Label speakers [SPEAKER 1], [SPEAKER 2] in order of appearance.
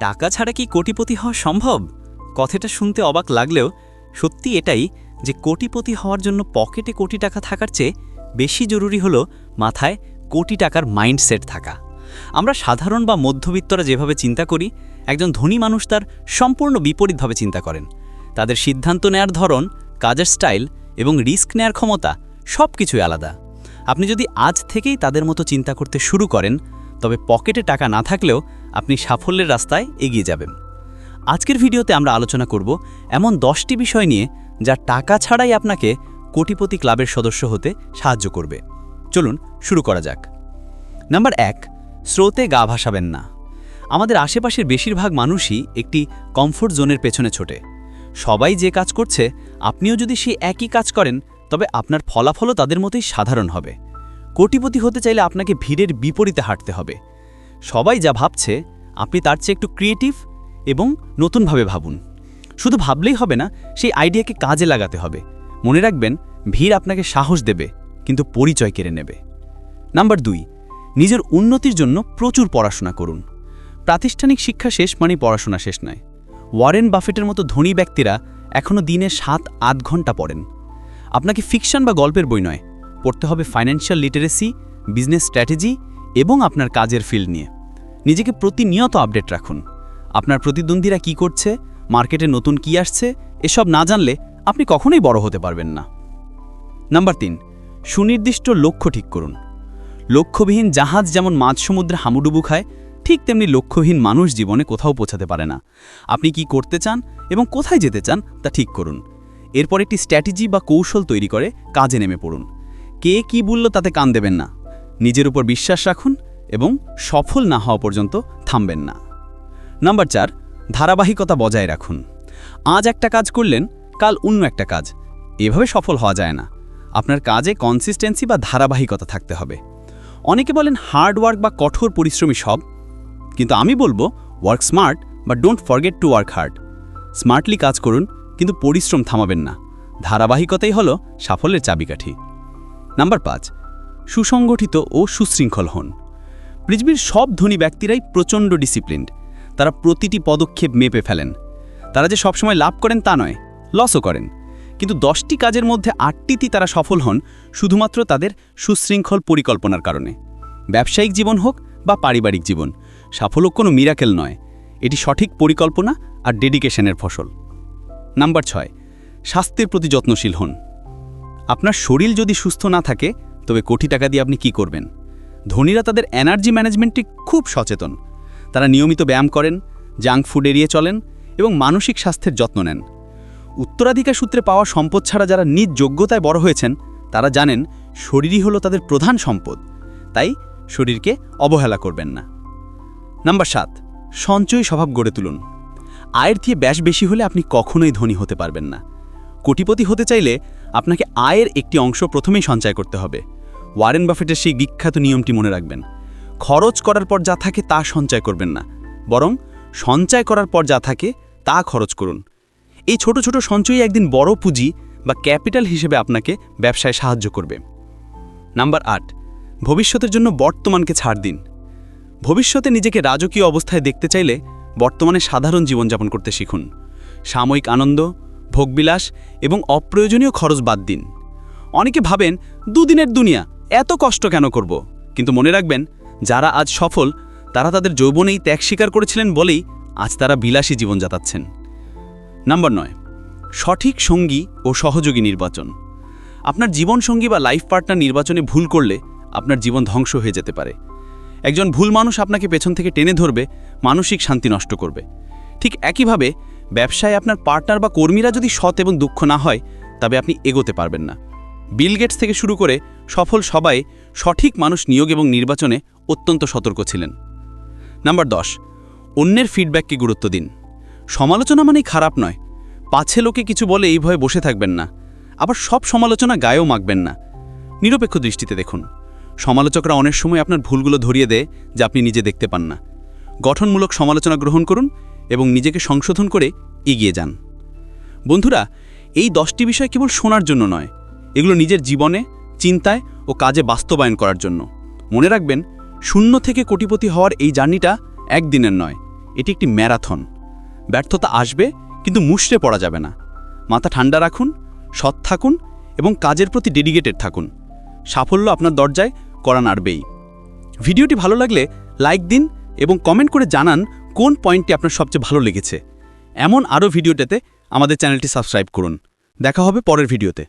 [SPEAKER 1] টাকা ছাড়া কি কোটিপতি হওয়া সম্ভব? কথাটা শুনতে অবাক লাগলেও সত্যি এটাই যে কোটিপতি হওয়ার জন্য পকেটে কোটি টাকা থাকার চেয়ে বেশি জরুরি হলো মাথায় কোটি টাকার মাইন্ডসেট থাকা। আমরা সাধারণ বা মধ্যবিত্তরা যেভাবে চিন্তা করি, একজন ধনী মানুষ তার সম্পূর্ণ বিপরীতভাবে চিন্তা করেন। তাদের সিদ্ধান্ত নেয়ার ধরন, কাজের স্টাইল এবং রিস্ক নেয়ার ক্ষমতা সব কিছুই আলাদা। আপনি যদি আজ থেকেই তাদের মতো চিন্তা করতে শুরু করেন, তবে পকেটে টাকা না থাকলেও আপনি সাফল্যের রাস্তায় এগিয়ে যাবেন। আজকের ভিডিওতে আমরা আলোচনা করব এমন দশটি বিষয় নিয়ে যা টাকা ছাড়াই আপনাকে কোটিপতি ক্লাবের সদস্য হতে সাহায্য করবে। চলুন শুরু করা যাক। নাম্বার এক, স্রোতে গা ভাসাবেন না। আমাদের আশেপাশের বেশিরভাগ মানুষই একটি কমফোর্ট জোনের পেছনে ছোটে। সবাই যে কাজ করছে, আপনিও যদি সে একই কাজ করেন, তবে আপনার ফলাফলও তাদের মতোই সাধারণ হবে। কোটিপতি হতে চাইলে আপনাকে ভিড়ের বিপরীতে হাঁটতে হবে। সবাই যা ভাবছে, আপনি তার চেয়ে একটু ক্রিয়েটিভ এবং নতুনভাবে ভাবুন। শুধু ভাবলেই হবে না, সেই আইডিয়াকে কাজে লাগাতে হবে। মনে রাখবেন, ভিড় আপনাকে সাহস দেবে, কিন্তু পরিচয় কেড়ে নেবে। নাম্বার দুই, নিজের উন্নতির জন্য প্রচুর পড়াশোনা করুন। প্রাতিষ্ঠানিক শিক্ষা শেষ মানেই পড়াশোনা শেষ নয়। ওয়ারেন বাফেটের মতো ধনী ব্যক্তিরা এখনও দিনে সাত আধ ঘণ্টা পড়েন। আপনাকে ফিকশন বা গল্পের বই নয়, পড়তে হবে ফাইন্যান্সিয়াল লিটারেসি বিজনেস স্ট্র্যাটেজি এবং আপনার কাজের ফিল্ড নিয়ে। নিজেকে প্রতিনিয়ত আপডেট রাখুন। আপনার প্রতিদ্বন্দ্বীরা কি করছে? মার্কেটে নতুন কি আসছে? এসব না জানলে আপনি কখনোই বড় হতে পারবেন না। নাম্বার তিন, সুনির্দিষ্ট লক্ষ্য ঠিক করুন। লক্ষ্যবিহীন জাহাজ যেমন মাঝ সমুদ্রে হামুডুবু খায়, ঠিক তেমনি লক্ষ্যহীন মানুষ জীবনে কোথাও পৌঁছাতে পারে না। আপনি কি করতে চান এবং কোথায় যেতে চান তা ঠিক করুন। এরপর একটি স্ট্র্যাটেজি বা কৌশল তৈরি করে কাজে নেমে পড়ুন। কে কি বলল তাতে কান দেবেন না। নিজের উপর বিশ্বাস রাখুন এবং সফল না হওয়া পর্যন্ত থামবেন না। নাম্বার চার, ধারাবাহিকতা বজায় রাখুন। আজ একটা কাজ করলেন, কাল অন্য একটা কাজ। এভাবে সফল হওয়া যায় না। আপনার কাজে কনসিস্টেন্সি বা ধারাবাহিকতা থাকতে হবে। অনেকে বলেন হার্ড ওয়ার্ক বা কঠোর পরিশ্রমী সব। কিন্তু আমি বলব ওয়ার্ক স্মার্ট বা don't forget to work hard smartly কাজ করুন, কিন্তু পরিশ্রম থামাবেন না। ধারাবাহিকতাই হলো সাফল্যের চাবিকাঠি। নাম্বার পাঁচ সুসংগঠিত ও সুশৃঙ্খল হন। পৃথিবীর সব ধনী ব্যক্তিরাই প্রচণ্ড ডিসিপ্লিনড তারা প্রতিটি পদক্ষেপ মেপে ফেলেন। তারা যে সবসময় লাভ করেন তা নয় লসও করেন। কিন্তু দশটি কাজের মধ্যে আটটিতে তারা সফল হন শুধুমাত্র তাদের সুশৃঙ্খল পরিকল্পনার কারণে। ব্যবসায়িক জীবন হোক বা পারিবারিক জীবন, সাফল্য কোনো মিরাকেল নয়। এটি সঠিক পরিকল্পনা আর ডেডিকেশনের ফসল। নাম্বার ছয়, স্বাস্থ্যের প্রতি যত্নশীল হন। আপনার শরীর যদি সুস্থ না থাকে তবে কোটি টাকা দিয়ে আপনি কি করবেন? ধনীরা তাদের এনার্জি ম্যানেজমেন্টটি খুব সচেতন। তারা নিয়মিত ব্যায়াম করেন জাঙ্ক ফুড এড়িয়ে চলেন এবং মানসিক স্বাস্থ্যের যত্ন নেন। উত্তরাধিকার সূত্রে পাওয়া সম্পদ ছাড়া যারা নিজ যোগ্যতায় বড় হয়েছেন, তারা জানেন শরীরই হলো তাদের প্রধান সম্পদ। তাই শরীরকে অবহেলা করবেন না। নাম্বার সাত, সঞ্চয় স্বভাব গড়ে তুলুন। আয়ের দিয়ে ব্যাস বেশি হলে আপনি কখনোই ধনী হতে পারবেন না। কোটিপতি হতে চাইলে আপনাকে আয়ের একটি অংশ প্রথমেই সঞ্চয় করতে হবে। ওয়ারেন বাফেটের সেই বিখ্যাত নিয়মটি মনে রাখবেন। খরচ করার পর যা থাকে তা সঞ্চয় করবেন না। বরং সঞ্চয় করার পর যা থাকে তা খরচ করুন। এই ছোট ছোট সঞ্চয়ই একদিন বড় পুঁজি বা ক্যাপিটাল হিসেবে আপনাকে ব্যবসায় সাহায্য করবে। নাম্বার আট, ভবিষ্যতের জন্য বর্তমানকে ছাড় দিন। ভবিষ্যতে নিজেকে রাজকীয় অবস্থায় দেখতে চাইলে বর্তমানে সাধারণ জীবনযাপন করতে শিখুন। সাময়িক আনন্দ, ভোগবিলাস এবং অপ্রয়োজনীয় খরচ বাদ দিন। অনেকে ভাবেন, দুদিনের দুনিয়া এত কষ্ট কেন করব? কিন্তু মনে রাখবেন, যারা আজ সফল, তারা তাদের যৌবনেই ত্যাগ স্বীকার করেছিলেন বলেই আজ তারা বিলাসী জীবন যাতাচ্ছেন। নাম্বার নয়, সঠিক সঙ্গী ও সহযোগী নির্বাচন। আপনার জীবনসঙ্গী বা লাইফ পার্টনার নির্বাচনে ভুল করলে আপনার জীবন ধ্বংস হয়ে যেতে পারে। একজন ভুল মানুষ আপনাকে পেছন থেকে টেনে ধরবে, মানসিক শান্তি নষ্ট করবে। ঠিক একইভাবে, ব্যবসায় আপনার পার্টনার বা কর্মীরা যদি সৎ এবং দুঃখ না হয়, তবে আপনি এগোতে পারবেন না। বিল গেটস থেকে শুরু করে সফল সবাই সঠিক মানুষ নিয়োগ এবং নির্বাচনে অত্যন্ত সতর্ক ছিলেন। নাম্বার দশ, অন্যের ফিডব্যাককে গুরুত্ব দিন। সমালোচনা মানেই খারাপ নয়। পাছে লোকে কিছু বলে এই ভয়ে বসে থাকবেন না। আবার সব সমালোচনা গায়েও মাখবেন না। নিরপেক্ষ দৃষ্টিতে দেখুন। সমালোচকরা অনেক সময় আপনার ভুলগুলো ধরিয়ে দেয় যা আপনি নিজে দেখতে পান না। গঠনমূলক সমালোচনা গ্রহণ করুন এবং নিজেকে সংশোধন করে এগিয়ে যান। বন্ধুরা, এই দশটি বিষয় কেবল শোনার জন্য নয়। এগুলো নিজের জীবনে চিন্তায় ও কাজে বাস্তবায়ন করার জন্য। মনে রাখবেন, শূন্য থেকে কোটিপতি হওয়ার এই জার্নিটা একদিনের নয়,
[SPEAKER 2] এটি একটি ম্যারাথন। ব্যর্থতা আসবে, কিন্তু মুষড়ে পড়া যাবে না। মাথা ঠান্ডা রাখুন, সৎ থাকুন এবং কাজের প্রতি ডেডিকেটেড থাকুন। সাফল্য আপনার দরজায় করা নাড়বেই। ভিডিওটি ভালো লাগলে লাইক দিন এবং কমেন্ট করে জানান কোন পয়েন্টটি আপনার সবচেয়ে ভালো লেগেছে। এমন আরও ভিডিওটাতে আমাদের চ্যানেলটি সাবস্ক্রাইব করুন। দেখা হবে পরের ভিডিওতে।